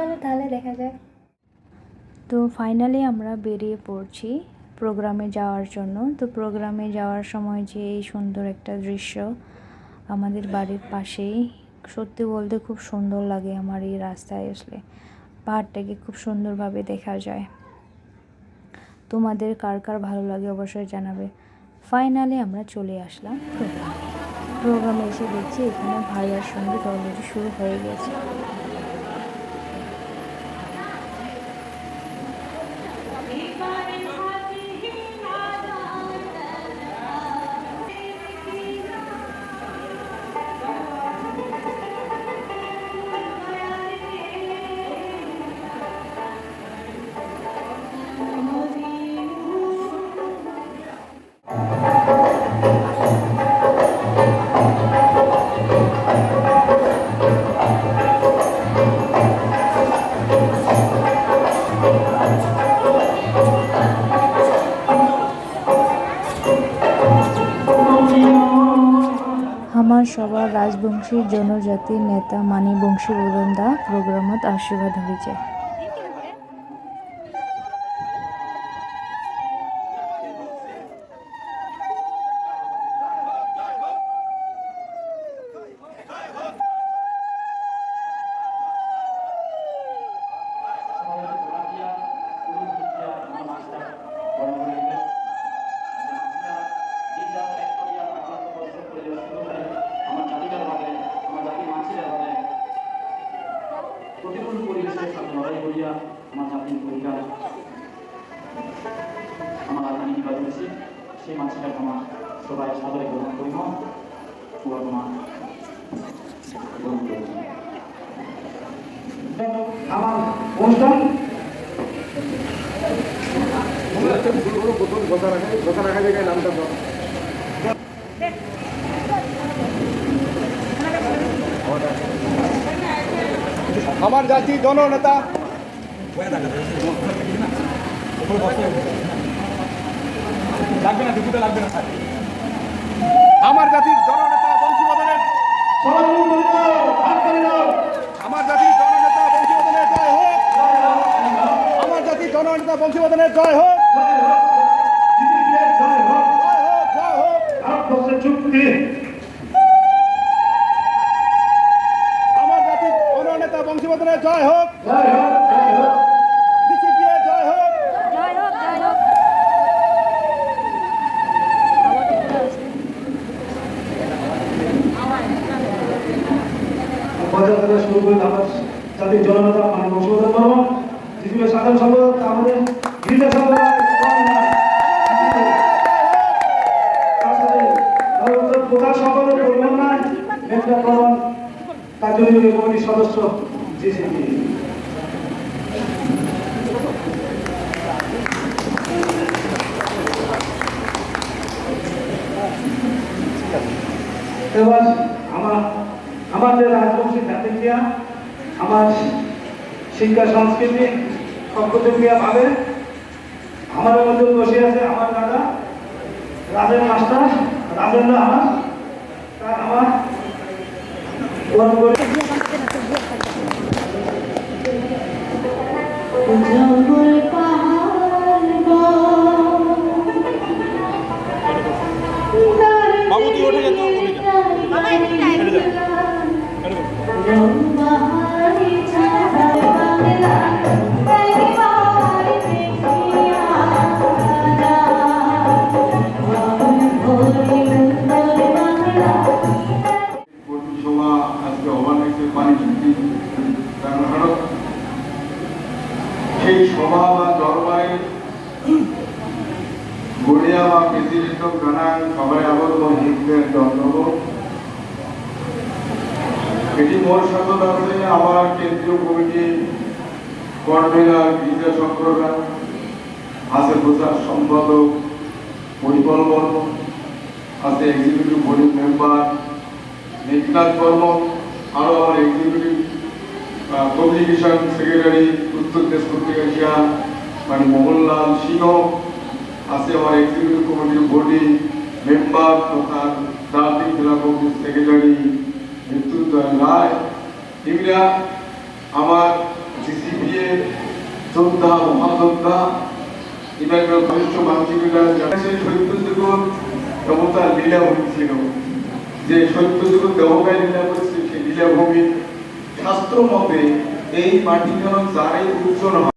চলো তাহলে দেখা যাক। তো ফাইনালি আমরা বেরিয়ে পড়ছি প্রোগ্রামে যাওয়ার জন্য। তো প্রোগ্রামে যাওয়ার সময় যে এই সুন্দর একটা দৃশ্য আমাদের বাড়ির পাশেই, সত্যি বলতে খুব সুন্দর লাগে আমার এই রাস্তায় আসলে। পাহাড়টাকে খুব সুন্দরভাবে দেখা যায়। তোমাদের কার কার ভালো লাগে অবশ্যই জানাবে। ফাইনালি আমরা চলে আসলাম প্রোগ্রামে প্রোগ্রামে এসে দেখছি এখানে ভাইয়ার সঙ্গে অলরেডি শুরু হয়ে গেছে। আমার সবার রাজবংশীর জনজাতির নেতা মানি বংশী প্রোগ্রামত আশীর্বাদ হয়েছে লড়াই করিয়া আমার জাতির পরিবার আমার আগামী নির্বাচন করেছি সেই মানসিকতা আমার সবাই সাদরে গ্রহণ করিব ও তোমার আমার অনুষ্ঠান আমার জাতি জননেতা লাগবে না আমার জাতির জননেতা করে দাও আমার জাতির জননেতা বংশীবদনের জয় হোক। আমার জাতির জননেতা বংশীবদনের জয় হোক। জয় হোক জয় হোক চুক্তি আমার জাতির জননেতা বংশীবদনের জয় হোক জয় হোক জয় হোক ডিসিপিএ জয় হোক জয় হোক জয় হোক বাজার থেকে শুরু জাতির জননেতা মানে বংশবন্ধন বর্মন জিটিপির সাধারণ সম্পাদক আমাদের গিরিজা সম্পাদক প্রধান সম্পাদক বর্মন নাই মেঘনা বর্মন কার্যনির্বাহী কমিটির সদস্য জিসিপি এবার আমার আমাদের রাজবংশী ক্রিয়া আমার শিক্ষা সংস্কৃতি ক্রিয়া পাবে। আমার মধ্যে বসে আছে, আমার দাদা। রাজেন মাস্টার রাজেন্দ্র আমার। তার আমার গ্রহণ গড়িয়া বা প্রেসিডেন্ট গানান সবাই আবার হিন্দুদের জন্ম এটি মোর সাথে আছে আমার কেন্দ্রীয় কমিটি কর্মেলা গিরিজা চক্ররা আছে প্রচার সম্পাদক পরিকল্পন আছে executive body member Meghnath Barman আরও আমার এক্সিকিউটিভ কমিউনিকেশন সেক্রেটারি উত্তর দেশ পত্রিকা মানে মোহনলাল সিংহ। আছে আমার এক্সিকিউটিভ কমিটির বডি মেম্বার তথা দার্জিলিং জেলা কমিটির সেক্রেটারি মৃত্যুঞ্জয় রায়। এগুলা আমার শ্রদ্ধা মহাশ্রদ্ধা এটাকে ঘনিষ্ঠ মানুষগুলা সেই সত্য যুগত এবং তার লীলাভূমি ছিল। যে সত্য যুগত দেবকায় লীলা করেছে, সেই লীলাভূমি শাস্ত্র মতে এই মাটি যেন যারে উজ্জ্বল হয়